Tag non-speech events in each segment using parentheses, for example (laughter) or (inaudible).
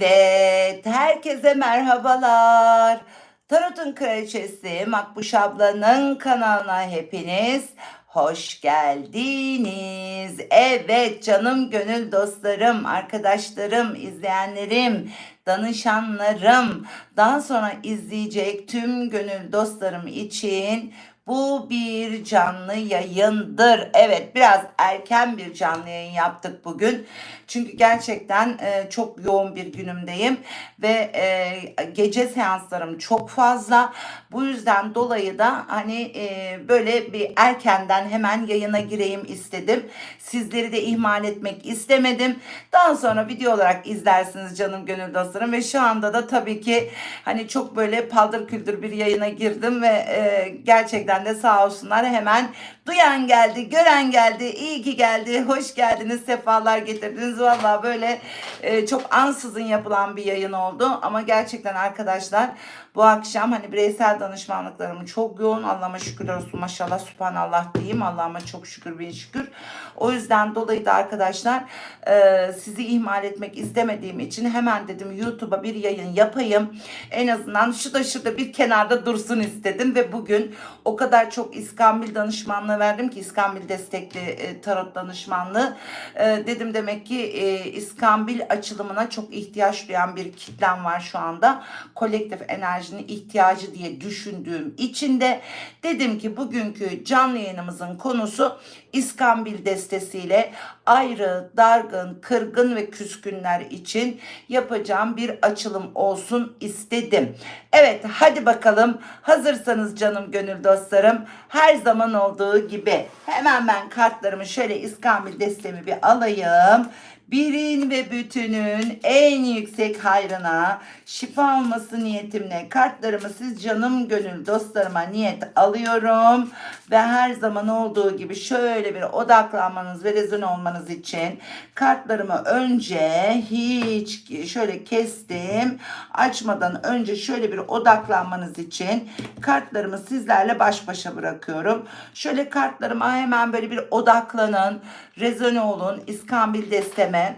Evet, herkese merhabalar. Tarot'un Kraliçesi Makbuş ablanın kanalına hepiniz hoş geldiniz. Evet canım gönül dostlarım, arkadaşlarım, izleyenlerim, danışanlarım, daha sonra izleyecek tüm gönül dostlarım için bu bir canlı yayındır. Evet biraz erken bir canlı yayın yaptık bugün. Çünkü gerçekten e, çok yoğun bir günümdeyim ve e, gece seanslarım çok fazla. Bu yüzden dolayı da hani e, böyle bir erkenden hemen yayına gireyim istedim. Sizleri de ihmal etmek istemedim. Daha sonra video olarak izlersiniz canım gönül dostlarım ve şu anda da tabii ki hani çok böyle paldır küldür bir yayına girdim ve e, gerçekten de sağ olsunlar hemen duyan geldi, gören geldi, iyi ki geldi, hoş geldiniz, sefalar getirdiniz. Valla böyle e, çok ansızın yapılan bir yayın oldu ama gerçekten arkadaşlar bu akşam hani bireysel danışmanlıklarım çok yoğun. Allah'ıma şükürler olsun maşallah subhanallah diyeyim. Allah'ıma çok şükür bin şükür. O yüzden dolayı da arkadaşlar e, sizi ihmal etmek istemediğim için hemen dedim YouTube'a bir yayın yapayım. En azından şu da şurada bir kenarda dursun istedim ve bugün o kadar çok İskambil danışmanlığı verdim ki İskambil destekli e, tarot danışmanlığı. E, dedim demek ki e, İskambil açılımına çok ihtiyaç duyan bir kitlem var şu anda. Kolektif enerjinin ihtiyacı diye düşündüğüm için de dedim ki bugünkü canlı yayınımızın konusu İskambil destesiyle ayrı, dargın, kırgın ve küskünler için yapacağım bir açılım olsun istedim. Evet hadi bakalım. Hazırsanız canım gönül dostlarım her zaman olduğu gibi hemen ben kartlarımı şöyle İskambil destemi bir alayım. Birin ve bütünün en yüksek hayrına şifa olması niyetimle kartlarımı siz canım gönül dostlarıma niyet alıyorum. Ve her zaman olduğu gibi şöyle bir odaklanmanız ve rezone olmanız için kartlarımı önce hiç şöyle kestim. Açmadan önce şöyle bir odaklanmanız için kartlarımı sizlerle baş başa bırakıyorum. Şöyle kartlarıma hemen böyle bir odaklanın, rezone olun, İskambil desteme.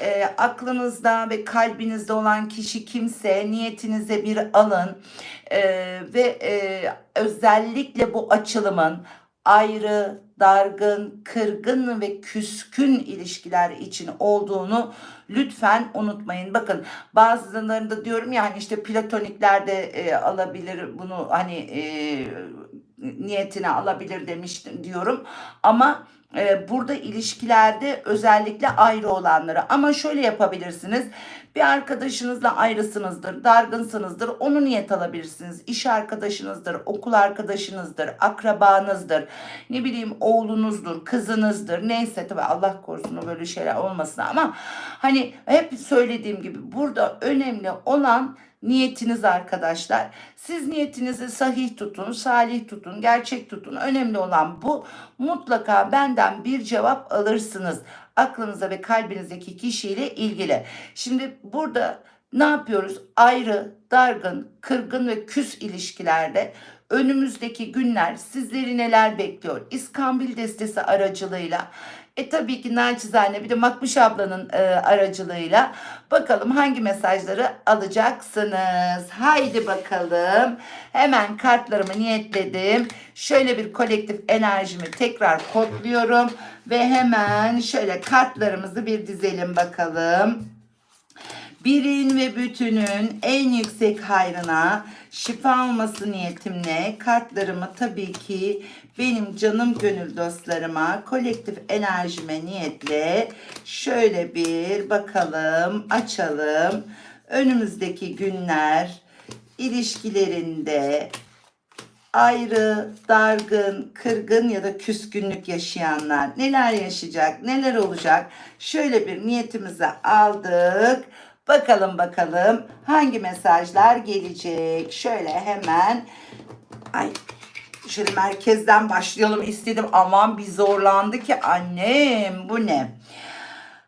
E, aklınızda ve kalbinizde olan kişi kimse niyetinize bir alın. E, ve e, özellikle bu açılımın ayrı, dargın, kırgın ve küskün ilişkiler için olduğunu lütfen unutmayın. Bakın bazılarında diyorum ya hani işte platonikler de e, alabilir bunu hani e, niyetine alabilir demiştim diyorum ama e, burada ilişkilerde özellikle ayrı olanları. Ama şöyle yapabilirsiniz. Bir arkadaşınızla ayrısınızdır dargınsınızdır. Onu niyet alabilirsiniz. İş arkadaşınızdır okul arkadaşınızdır akrabanızdır. Ne bileyim oğlunuzdur kızınızdır. Neyse tabi Allah korusun böyle şeyler olmasın ama hani hep söylediğim gibi burada önemli olan niyetiniz arkadaşlar. Siz niyetinizi sahih tutun, salih tutun, gerçek tutun. Önemli olan bu. Mutlaka benden bir cevap alırsınız. Aklınıza ve kalbinizdeki kişiyle ilgili. Şimdi burada ne yapıyoruz? Ayrı, dargın, kırgın ve küs ilişkilerde önümüzdeki günler sizleri neler bekliyor? İskambil destesi aracılığıyla e tabii ki naçizane bir de Makbuş ablanın e, aracılığıyla bakalım hangi mesajları alacaksınız. Haydi bakalım. Hemen kartlarımı niyetledim. Şöyle bir kolektif enerjimi tekrar kodluyorum ve hemen şöyle kartlarımızı bir dizelim bakalım birin ve bütünün en yüksek hayrına şifa olması niyetimle kartlarımı tabii ki benim canım gönül dostlarıma kolektif enerjime niyetle şöyle bir bakalım açalım. Önümüzdeki günler ilişkilerinde ayrı, dargın, kırgın ya da küskünlük yaşayanlar neler yaşayacak, neler olacak? Şöyle bir niyetimizi aldık. Bakalım bakalım hangi mesajlar gelecek. Şöyle hemen ay şöyle merkezden başlayalım istedim. Aman bir zorlandı ki annem bu ne?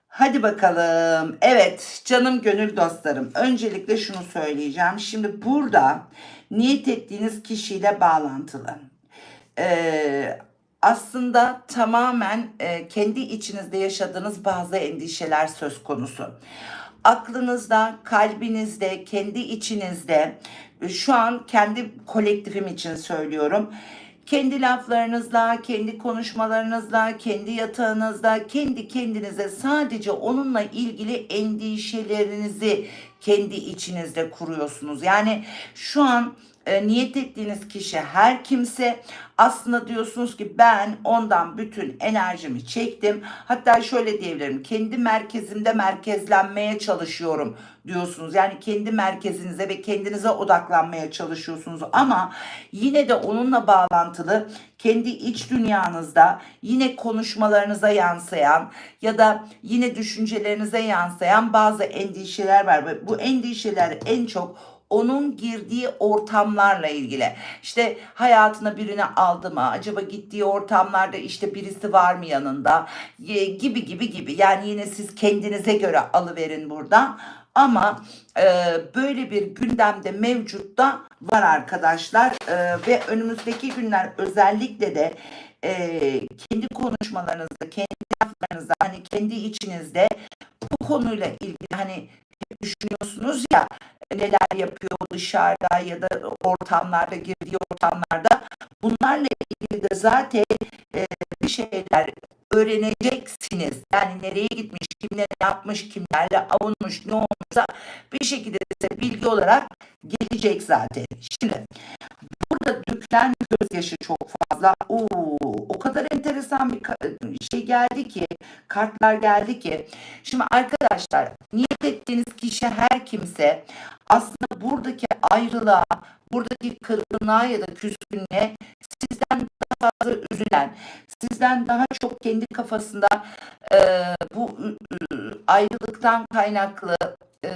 Hadi bakalım. Evet canım gönül dostlarım. Öncelikle şunu söyleyeceğim. Şimdi burada niyet ettiğiniz kişiyle bağlantılı. Ee, aslında tamamen e, kendi içinizde yaşadığınız bazı endişeler söz konusu. Aklınızda, kalbinizde, kendi içinizde e, şu an kendi kolektifim için söylüyorum. Kendi laflarınızla, kendi konuşmalarınızla, kendi yatağınızda, kendi kendinize sadece onunla ilgili endişelerinizi kendi içinizde kuruyorsunuz. Yani şu an e, niyet ettiğiniz kişi her kimse aslında diyorsunuz ki ben ondan bütün enerjimi çektim. Hatta şöyle diyebilirim kendi merkezimde merkezlenmeye çalışıyorum diyorsunuz. Yani kendi merkezinize ve kendinize odaklanmaya çalışıyorsunuz ama yine de onunla bağlantılı kendi iç dünyanızda yine konuşmalarınıza yansıyan ya da yine düşüncelerinize yansıyan bazı endişeler var ve bu endişeler en çok onun girdiği ortamlarla ilgili. İşte hayatına birini aldı mı? Acaba gittiği ortamlarda işte birisi var mı yanında? Gibi gibi gibi. Yani yine siz kendinize göre alıverin burada. Ama e, böyle bir gündemde mevcutta var arkadaşlar E, ve önümüzdeki günler özellikle de e, kendi konuşmalarınızda, kendi laflarınızda, hani kendi içinizde bu konuyla ilgili hani düşünüyorsunuz ya neler yapıyor dışarıda ya da ortamlarda girdiği ortamlarda bunlarla ilgili de zaten e, bir şeyler öğreneceksiniz. Yani nereye gitmiş, kimle ne yapmış, kimlerle avunmuş, ne olmuşsa bir şekilde size bilgi olarak gelecek zaten. Şimdi burada dökülen gözyaşı çok fazla. Oo, o kadar enteresan bir şey geldi ki, kartlar geldi ki. Şimdi arkadaşlar niyet ettiğiniz kişi her kimse aslında buradaki ayrılığa, buradaki kırgınlığa ya da küskünlüğe sizden daha fazla üzülen, sizden daha çok kendi kafasında e, bu e, ayrılıktan kaynaklı e,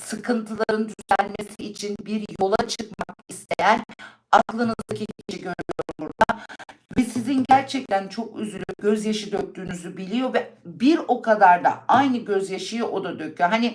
sıkıntıların düzelmesi için bir yola çıkmak isteyen aklınızdaki kişi görüyorum burada. Ve sizin gerçekten çok üzülüp gözyaşı döktüğünüzü biliyor ve bir o kadar da aynı gözyaşıyı o da döküyor. Hani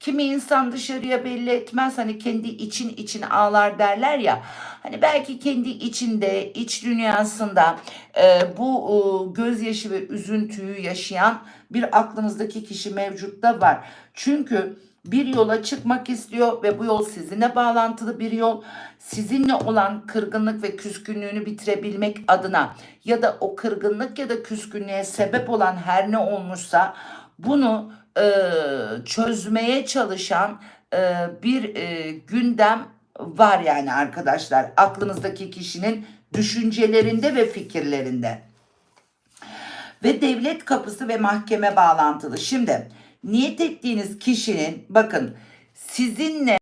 kimi insan dışarıya belli etmez hani kendi için için ağlar derler ya. Hani belki kendi içinde, iç dünyasında e, bu e, gözyaşı ve üzüntüyü yaşayan bir aklınızdaki kişi mevcut da var. Çünkü bir yola çıkmak istiyor ve bu yol sizinle bağlantılı bir yol. Sizinle olan kırgınlık ve küskünlüğünü bitirebilmek adına ya da o kırgınlık ya da küskünlüğe sebep olan her ne olmuşsa bunu e, çözmeye çalışan e, bir e, gündem var yani arkadaşlar aklınızdaki kişinin düşüncelerinde ve fikirlerinde. Ve devlet kapısı ve mahkeme bağlantılı. Şimdi niyet ettiğiniz kişinin bakın sizinle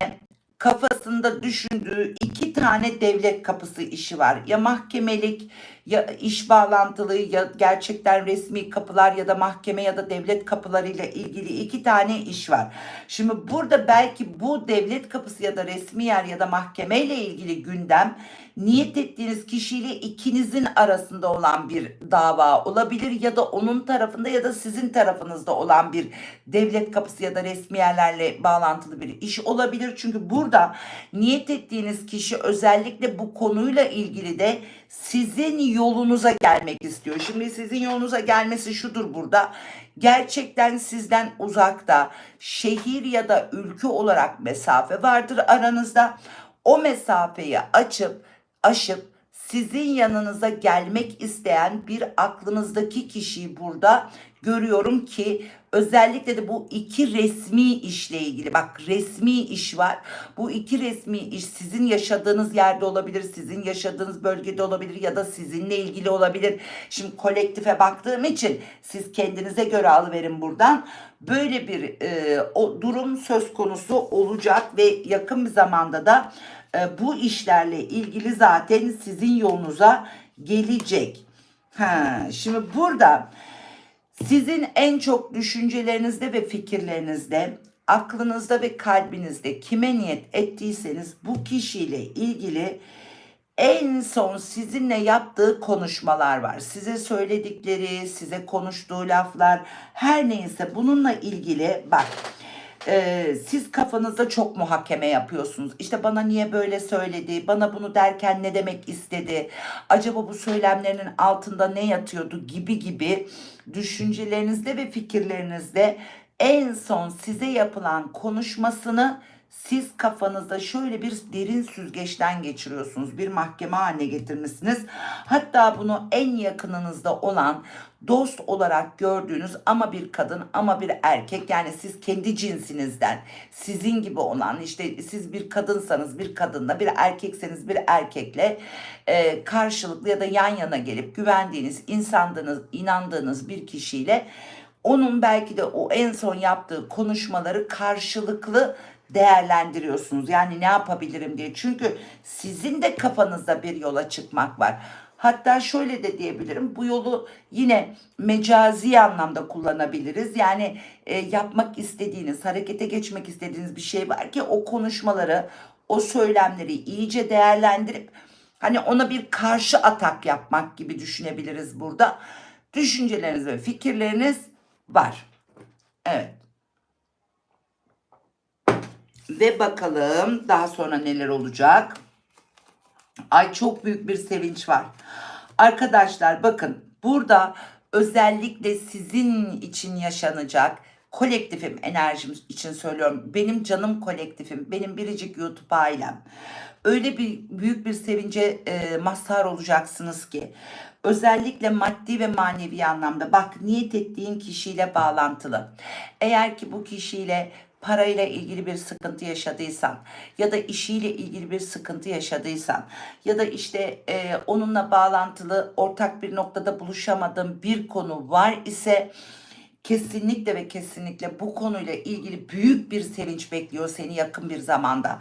kafasında düşündüğü iki tane devlet kapısı işi var. Ya mahkemelik ya iş bağlantılı ya gerçekten resmi kapılar ya da mahkeme ya da devlet kapılarıyla ilgili iki tane iş var. Şimdi burada belki bu devlet kapısı ya da resmi yer ya da mahkemeyle ilgili gündem niyet ettiğiniz kişiyle ikinizin arasında olan bir dava olabilir ya da onun tarafında ya da sizin tarafınızda olan bir devlet kapısı ya da resmi yerlerle bağlantılı bir iş olabilir. Çünkü burada niyet ettiğiniz kişi özellikle bu konuyla ilgili de sizin yolunuza gelmek istiyor. Şimdi sizin yolunuza gelmesi şudur burada. Gerçekten sizden uzakta şehir ya da ülke olarak mesafe vardır aranızda. O mesafeyi açıp aşıp sizin yanınıza gelmek isteyen bir aklınızdaki kişiyi burada görüyorum ki özellikle de bu iki resmi işle ilgili bak resmi iş var. Bu iki resmi iş sizin yaşadığınız yerde olabilir, sizin yaşadığınız bölgede olabilir ya da sizinle ilgili olabilir. Şimdi kolektife baktığım için siz kendinize göre alıverin buradan. Böyle bir e, o durum söz konusu olacak ve yakın bir zamanda da e, bu işlerle ilgili zaten sizin yolunuza gelecek. Ha, şimdi burada sizin en çok düşüncelerinizde ve fikirlerinizde, aklınızda ve kalbinizde kime niyet ettiyseniz bu kişiyle ilgili en son sizinle yaptığı konuşmalar var. Size söyledikleri, size konuştuğu laflar her neyse bununla ilgili bak e, siz kafanızda çok muhakeme yapıyorsunuz. İşte bana niye böyle söyledi, bana bunu derken ne demek istedi, acaba bu söylemlerinin altında ne yatıyordu? Gibi gibi düşüncelerinizde ve fikirlerinizde en son size yapılan konuşmasını siz kafanızda şöyle bir derin süzgeçten geçiriyorsunuz. Bir mahkeme haline getirmişsiniz. Hatta bunu en yakınınızda olan dost olarak gördüğünüz ama bir kadın ama bir erkek yani siz kendi cinsinizden sizin gibi olan işte siz bir kadınsanız bir kadınla bir erkekseniz bir erkekle e, karşılıklı ya da yan yana gelip güvendiğiniz insandığınız inandığınız bir kişiyle onun belki de o en son yaptığı konuşmaları karşılıklı değerlendiriyorsunuz. Yani ne yapabilirim diye. Çünkü sizin de kafanızda bir yola çıkmak var. Hatta şöyle de diyebilirim. Bu yolu yine mecazi anlamda kullanabiliriz. Yani e, yapmak istediğiniz, harekete geçmek istediğiniz bir şey var ki o konuşmaları, o söylemleri iyice değerlendirip hani ona bir karşı atak yapmak gibi düşünebiliriz burada. Düşünceleriniz ve fikirleriniz var. Evet. Ve bakalım daha sonra neler olacak. Ay çok büyük bir sevinç var. Arkadaşlar bakın burada özellikle sizin için yaşanacak kolektifim enerjim için söylüyorum. Benim canım kolektifim, benim biricik YouTube ailem. Öyle bir büyük bir sevince e, mazhar olacaksınız ki özellikle maddi ve manevi anlamda bak niyet ettiğin kişiyle bağlantılı. Eğer ki bu kişiyle parayla ilgili bir sıkıntı yaşadıysan ya da işiyle ilgili bir sıkıntı yaşadıysan ya da işte e, onunla bağlantılı ortak bir noktada buluşamadığın bir konu var ise kesinlikle ve kesinlikle bu konuyla ilgili büyük bir sevinç bekliyor seni yakın bir zamanda.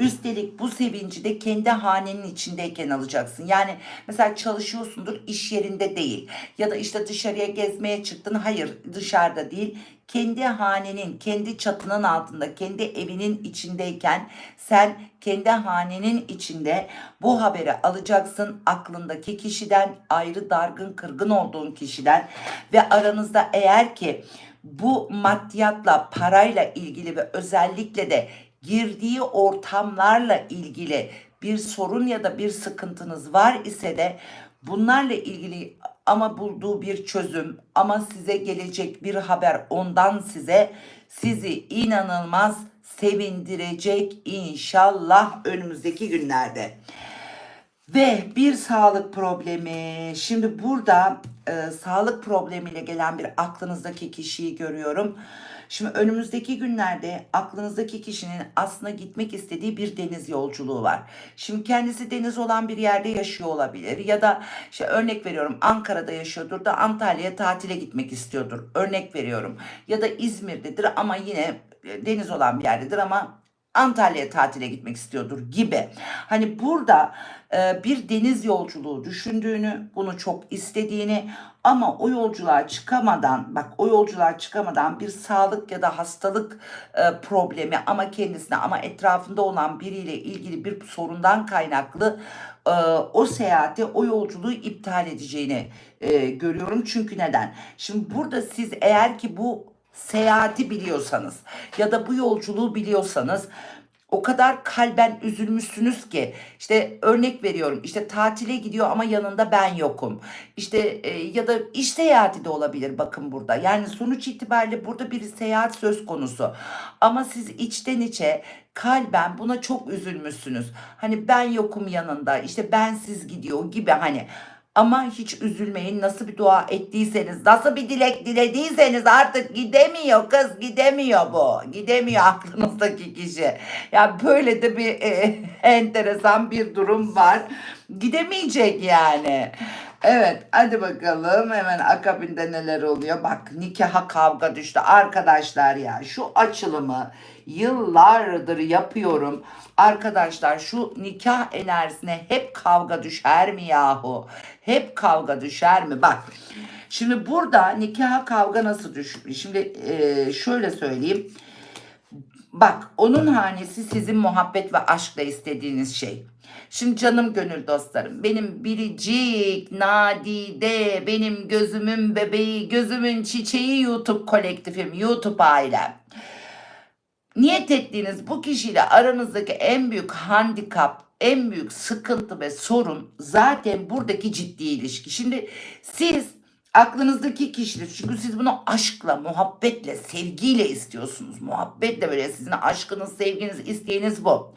Üstelik bu sevinci de kendi hanenin içindeyken alacaksın. Yani mesela çalışıyorsundur iş yerinde değil. Ya da işte dışarıya gezmeye çıktın. Hayır dışarıda değil. Kendi hanenin, kendi çatının altında, kendi evinin içindeyken sen kendi hanenin içinde bu haberi alacaksın aklındaki kişiden, ayrı dargın kırgın olduğun kişiden ve aranızda eğer ki bu maddiyatla, parayla ilgili ve özellikle de girdiği ortamlarla ilgili bir sorun ya da bir sıkıntınız var ise de bunlarla ilgili ama bulduğu bir çözüm ama size gelecek bir haber ondan size sizi inanılmaz sevindirecek inşallah önümüzdeki günlerde. Ve bir sağlık problemi. Şimdi burada e, sağlık problemiyle gelen bir aklınızdaki kişiyi görüyorum. Şimdi önümüzdeki günlerde aklınızdaki kişinin aslında gitmek istediği bir deniz yolculuğu var. Şimdi kendisi deniz olan bir yerde yaşıyor olabilir ya da işte örnek veriyorum Ankara'da yaşıyordur da Antalya'ya tatile gitmek istiyordur. Örnek veriyorum. Ya da İzmir'dedir ama yine deniz olan bir yerdedir ama Antalya'ya tatile gitmek istiyordur gibi. Hani burada e, bir deniz yolculuğu düşündüğünü, bunu çok istediğini ama o yolculuğa çıkamadan, bak o yolculuğa çıkamadan bir sağlık ya da hastalık e, problemi ama kendisine ama etrafında olan biriyle ilgili bir sorundan kaynaklı e, o seyahati, o yolculuğu iptal edeceğini e, görüyorum. Çünkü neden? Şimdi burada siz eğer ki bu seyahati biliyorsanız ya da bu yolculuğu biliyorsanız o kadar kalben üzülmüşsünüz ki işte örnek veriyorum işte tatile gidiyor ama yanında ben yokum. İşte e, ya da iş seyahati de olabilir bakın burada. Yani sonuç itibariyle burada bir seyahat söz konusu. Ama siz içten içe kalben buna çok üzülmüşsünüz. Hani ben yokum yanında işte bensiz gidiyor gibi hani ama hiç üzülmeyin nasıl bir dua ettiyseniz, nasıl bir dilek dilediyseniz artık gidemiyor kız, gidemiyor bu. Gidemiyor aklınızdaki kişi. Ya böyle de bir e, (laughs) enteresan bir durum var. Gidemeyecek yani. Evet hadi bakalım hemen akabinde neler oluyor. Bak nikaha kavga düştü arkadaşlar ya şu açılımı yıllardır yapıyorum. Arkadaşlar şu nikah enerjisine hep kavga düşer mi yahu? Hep kavga düşer mi? Bak şimdi burada nikaha kavga nasıl düşmüş? Şimdi e, şöyle söyleyeyim. Bak onun hanesi sizin muhabbet ve aşkla istediğiniz şey. Şimdi canım gönül dostlarım benim biricik, nadide, benim gözümün bebeği, gözümün çiçeği YouTube kolektifim, YouTube ailem. Niyet ettiğiniz bu kişiyle aranızdaki en büyük handikap, en büyük sıkıntı ve sorun zaten buradaki ciddi ilişki. Şimdi siz aklınızdaki kişiler çünkü siz bunu aşkla, muhabbetle, sevgiyle istiyorsunuz. Muhabbetle böyle sizin aşkınız, sevginiz, isteğiniz bu.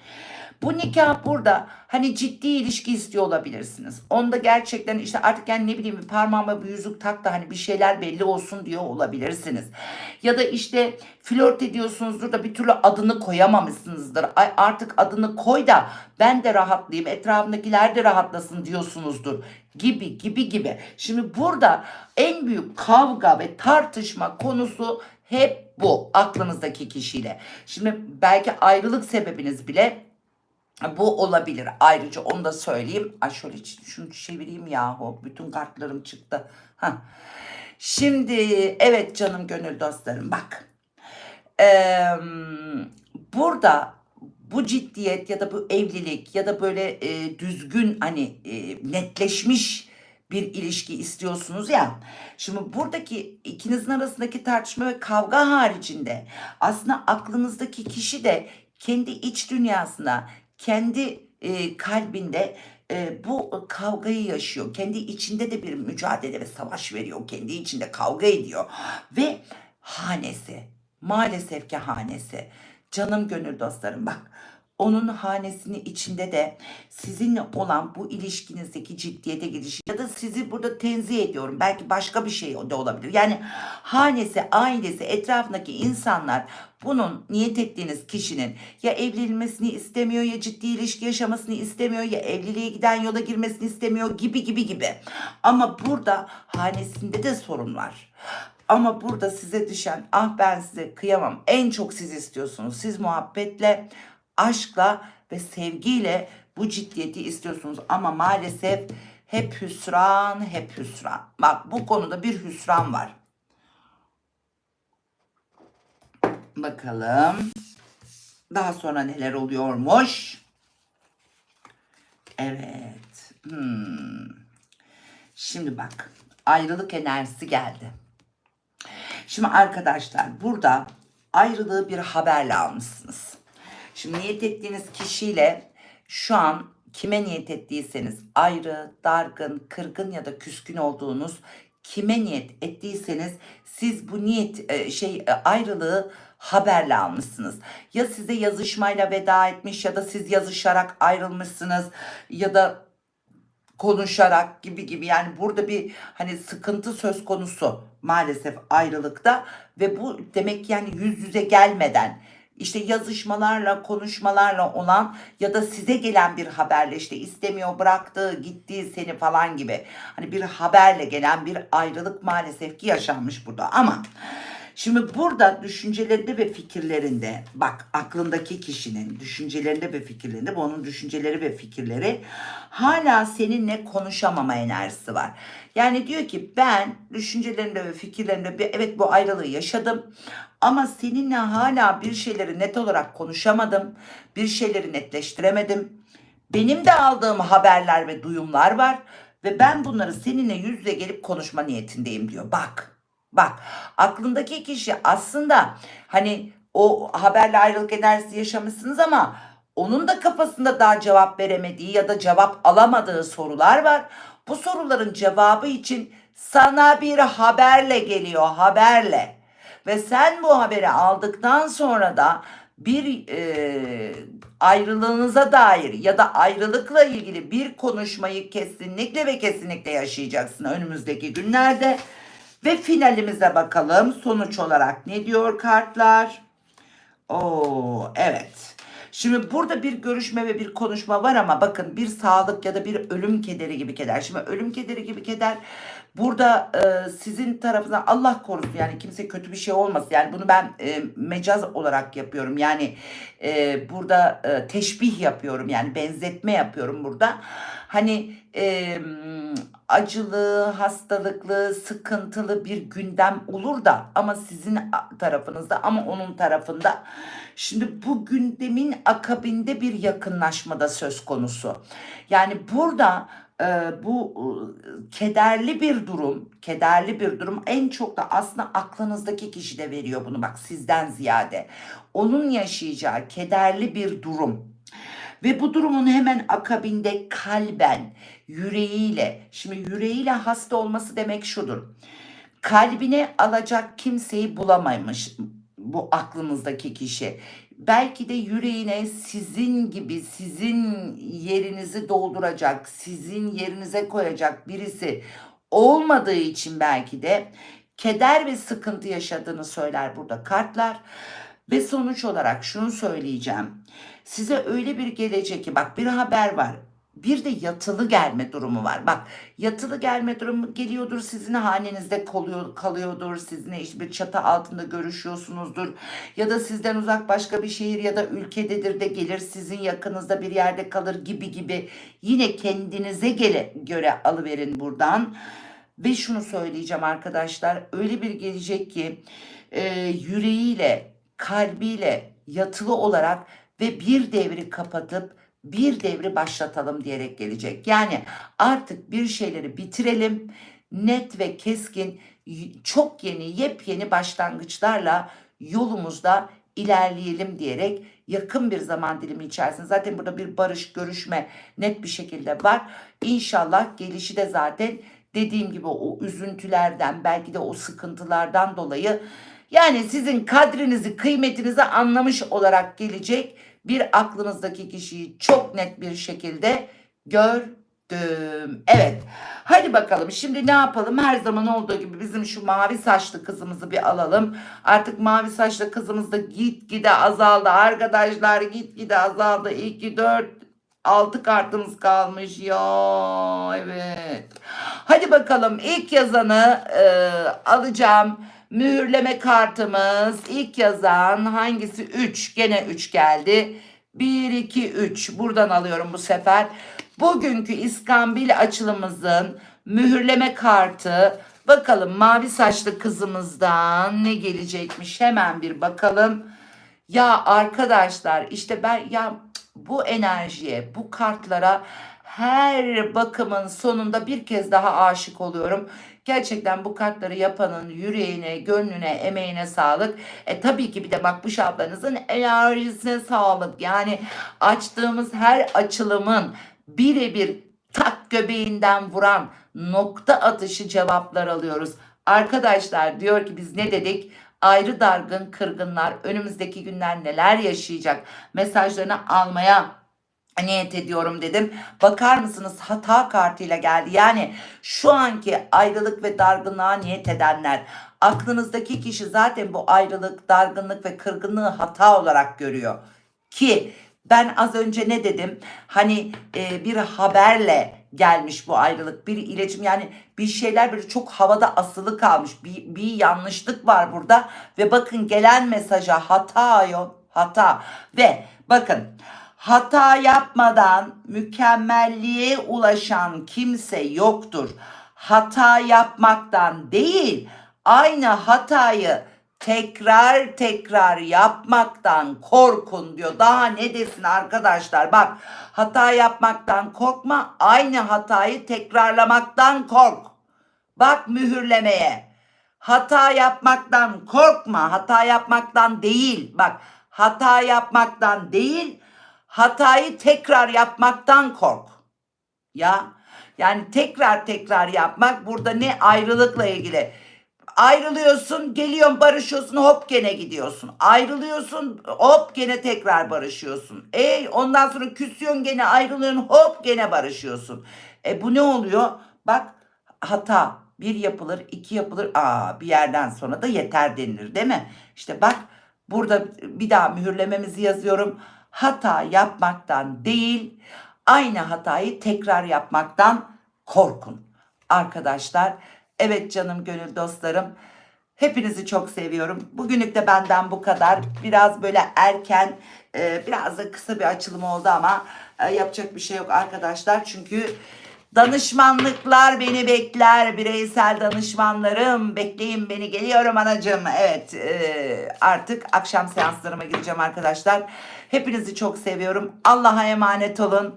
Bu nikah burada hani ciddi ilişki istiyor olabilirsiniz. Onda gerçekten işte artık yani ne bileyim parmağıma bir yüzük tak da hani bir şeyler belli olsun diyor olabilirsiniz. Ya da işte flört ediyorsunuzdur da bir türlü adını koyamamışsınızdır. Ay artık adını koy da ben de rahatlayayım etrafındakiler de rahatlasın diyorsunuzdur gibi gibi gibi. Şimdi burada en büyük kavga ve tartışma konusu hep bu aklınızdaki kişiyle. Şimdi belki ayrılık sebebiniz bile bu olabilir. Ayrıca onu da söyleyeyim. Ay şöyle şunu çevireyim yahu. Bütün kartlarım çıktı. Hah. Şimdi evet canım gönül dostlarım bak. Eee, burada bu ciddiyet ya da bu evlilik ya da böyle e, düzgün hani e, netleşmiş bir ilişki istiyorsunuz ya. Şimdi buradaki ikinizin arasındaki tartışma ve kavga haricinde aslında aklınızdaki kişi de kendi iç dünyasına, kendi e, kalbinde e, bu kavgayı yaşıyor. Kendi içinde de bir mücadele ve savaş veriyor. Kendi içinde kavga ediyor. Ve hanesi, maalesef ki hanesi. Canım gönül dostlarım bak. Onun hanesinin içinde de sizinle olan bu ilişkinizdeki ciddiyete gidişi ya da sizi burada tenzih ediyorum. Belki başka bir şey de olabilir. Yani hanesi, ailesi, etrafındaki insanlar bunun niyet ettiğiniz kişinin ya evlenilmesini istemiyor ya ciddi ilişki yaşamasını istemiyor ya evliliğe giden yola girmesini istemiyor gibi gibi gibi. Ama burada hanesinde de sorun var. Ama burada size düşen ah ben size kıyamam en çok siz istiyorsunuz. Siz muhabbetle, aşkla ve sevgiyle bu ciddiyeti istiyorsunuz. Ama maalesef hep hüsran, hep hüsran. Bak bu konuda bir hüsran var. Bakalım. Daha sonra neler oluyormuş? Evet. Hmm. Şimdi bak. Ayrılık enerjisi geldi. Şimdi arkadaşlar burada ayrılığı bir haberle almışsınız. Şimdi niyet ettiğiniz kişiyle şu an kime niyet ettiyseniz ayrı, dargın, kırgın ya da küskün olduğunuz kime niyet ettiyseniz siz bu niyet e, şey e, ayrılığı haberle almışsınız. Ya size yazışmayla veda etmiş ya da siz yazışarak ayrılmışsınız ya da konuşarak gibi gibi yani burada bir hani sıkıntı söz konusu maalesef ayrılıkta ve bu demek yani yüz yüze gelmeden işte yazışmalarla konuşmalarla olan ya da size gelen bir haberle işte istemiyor bıraktı gitti seni falan gibi. Hani bir haberle gelen bir ayrılık maalesef ki yaşanmış burada. Ama Şimdi burada düşüncelerinde ve fikirlerinde bak aklındaki kişinin düşüncelerinde ve fikirlerinde bu onun düşünceleri ve fikirleri hala seninle konuşamama enerjisi var. Yani diyor ki ben düşüncelerimde ve fikirlerimde bir, evet bu ayrılığı yaşadım ama seninle hala bir şeyleri net olarak konuşamadım. Bir şeyleri netleştiremedim. Benim de aldığım haberler ve duyumlar var ve ben bunları seninle yüz yüze gelip konuşma niyetindeyim diyor. Bak. Bak aklındaki kişi aslında hani o haberle ayrılık enerjisi yaşamışsınız ama onun da kafasında daha cevap veremediği ya da cevap alamadığı sorular var. Bu soruların cevabı için sana bir haberle geliyor haberle. Ve sen bu haberi aldıktan sonra da bir e, ayrılığınıza dair ya da ayrılıkla ilgili bir konuşmayı kesinlikle ve kesinlikle yaşayacaksın önümüzdeki günlerde. Ve finalimize bakalım. Sonuç olarak ne diyor kartlar? Oo, evet. Şimdi burada bir görüşme ve bir konuşma var ama bakın bir sağlık ya da bir ölüm kederi gibi keder. Şimdi ölüm kederi gibi keder burada e, sizin tarafından Allah korusun yani kimse kötü bir şey olmasın. Yani bunu ben e, mecaz olarak yapıyorum. Yani e, burada e, teşbih yapıyorum yani benzetme yapıyorum burada. Hani e, acılı, hastalıklı, sıkıntılı bir gündem olur da ama sizin tarafınızda ama onun tarafında. Şimdi bu gündemin akabinde bir yakınlaşma da söz konusu. Yani burada e, bu e, kederli bir durum, kederli bir durum en çok da aslında aklınızdaki kişi de veriyor bunu bak sizden ziyade. Onun yaşayacağı kederli bir durum Ve bu durumun hemen akabinde kalben, yüreğiyle, şimdi yüreğiyle hasta olması demek şudur. Kalbine alacak kimseyi bulamamış bu aklınızdaki kişi. Belki de yüreğine sizin gibi sizin yerinizi dolduracak, sizin yerinize koyacak birisi olmadığı için belki de keder ve sıkıntı yaşadığını söyler burada kartlar. Ve sonuç olarak şunu söyleyeceğim. Size öyle bir gelecek ki bak bir haber var. Bir de yatılı gelme durumu var. Bak yatılı gelme durumu geliyordur sizin hanenizde kalıyor, kalıyordur. Sizinle işte bir çatı altında görüşüyorsunuzdur. Ya da sizden uzak başka bir şehir ya da ülkededir de gelir sizin yakınızda bir yerde kalır gibi gibi. Yine kendinize gele, göre alıverin buradan. Ve şunu söyleyeceğim arkadaşlar. Öyle bir gelecek ki e, yüreğiyle, kalbiyle yatılı olarak ve bir devri kapatıp bir devri başlatalım diyerek gelecek. Yani artık bir şeyleri bitirelim. Net ve keskin çok yeni yepyeni başlangıçlarla yolumuzda ilerleyelim diyerek yakın bir zaman dilimi içerisinde zaten burada bir barış görüşme net bir şekilde var. İnşallah gelişi de zaten dediğim gibi o üzüntülerden belki de o sıkıntılardan dolayı yani sizin kadrinizi kıymetinizi anlamış olarak gelecek bir aklınızdaki kişiyi çok net bir şekilde gördüm. Evet. Hadi bakalım şimdi ne yapalım? Her zaman olduğu gibi bizim şu mavi saçlı kızımızı bir alalım. Artık mavi saçlı kızımız da gitgide azaldı. Arkadaşlar gitgide azaldı. 2, 4, 6 kartımız kalmış. Ya evet. Hadi bakalım ilk yazanı e, alacağım. Mühürleme kartımız ilk yazan hangisi? 3. Gene 3 geldi. 1, 2, 3. Buradan alıyorum bu sefer. Bugünkü İskambil açılımımızın mühürleme kartı. Bakalım mavi saçlı kızımızdan ne gelecekmiş hemen bir bakalım. Ya arkadaşlar işte ben ya bu enerjiye, bu kartlara her bakımın sonunda bir kez daha aşık oluyorum. Gerçekten bu kartları yapanın yüreğine, gönlüne, emeğine sağlık. E tabii ki bir de Makbuş ablanızın enerjisine sağlık. Yani açtığımız her açılımın birebir tak göbeğinden vuran nokta atışı cevaplar alıyoruz. Arkadaşlar diyor ki biz ne dedik? Ayrı dargın kırgınlar önümüzdeki günler neler yaşayacak mesajlarını almaya niyet ediyorum dedim. Bakar mısınız hata kartıyla geldi. Yani şu anki ayrılık ve dargınlığa niyet edenler aklınızdaki kişi zaten bu ayrılık, dargınlık ve kırgınlığı hata olarak görüyor. Ki ben az önce ne dedim? Hani e, bir haberle gelmiş bu ayrılık, bir iletişim yani bir şeyler böyle çok havada asılı kalmış. Bir, bir yanlışlık var burada ve bakın gelen mesaja hata yok, hata ve bakın hata yapmadan mükemmelliğe ulaşan kimse yoktur. Hata yapmaktan değil, aynı hatayı tekrar tekrar yapmaktan korkun diyor. Daha ne desin arkadaşlar? Bak hata yapmaktan korkma, aynı hatayı tekrarlamaktan kork. Bak mühürlemeye. Hata yapmaktan korkma, hata yapmaktan değil. Bak hata yapmaktan değil, hatayı tekrar yapmaktan kork. Ya yani tekrar tekrar yapmak burada ne ayrılıkla ilgili. Ayrılıyorsun, geliyorsun, barışıyorsun, hop gene gidiyorsun. Ayrılıyorsun, hop gene tekrar barışıyorsun. E ondan sonra küsüyorsun gene ayrılıyorsun, hop gene barışıyorsun. E bu ne oluyor? Bak hata bir yapılır, iki yapılır. Aa bir yerden sonra da yeter denilir değil mi? İşte bak burada bir daha mühürlememizi yazıyorum. Hata yapmaktan değil, aynı hatayı tekrar yapmaktan korkun. Arkadaşlar, evet canım gönül dostlarım. Hepinizi çok seviyorum. Bugünlük de benden bu kadar. Biraz böyle erken, e, biraz da kısa bir açılım oldu ama e, yapacak bir şey yok arkadaşlar. Çünkü danışmanlıklar beni bekler. Bireysel danışmanlarım bekleyin beni geliyorum anacığım. Evet e, artık akşam seanslarıma gireceğim arkadaşlar. Hepinizi çok seviyorum. Allah'a emanet olun.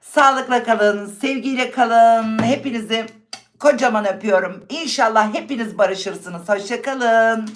Sağlıkla kalın, sevgiyle kalın. Hepinizi kocaman öpüyorum. İnşallah hepiniz barışırsınız. Hoşçakalın.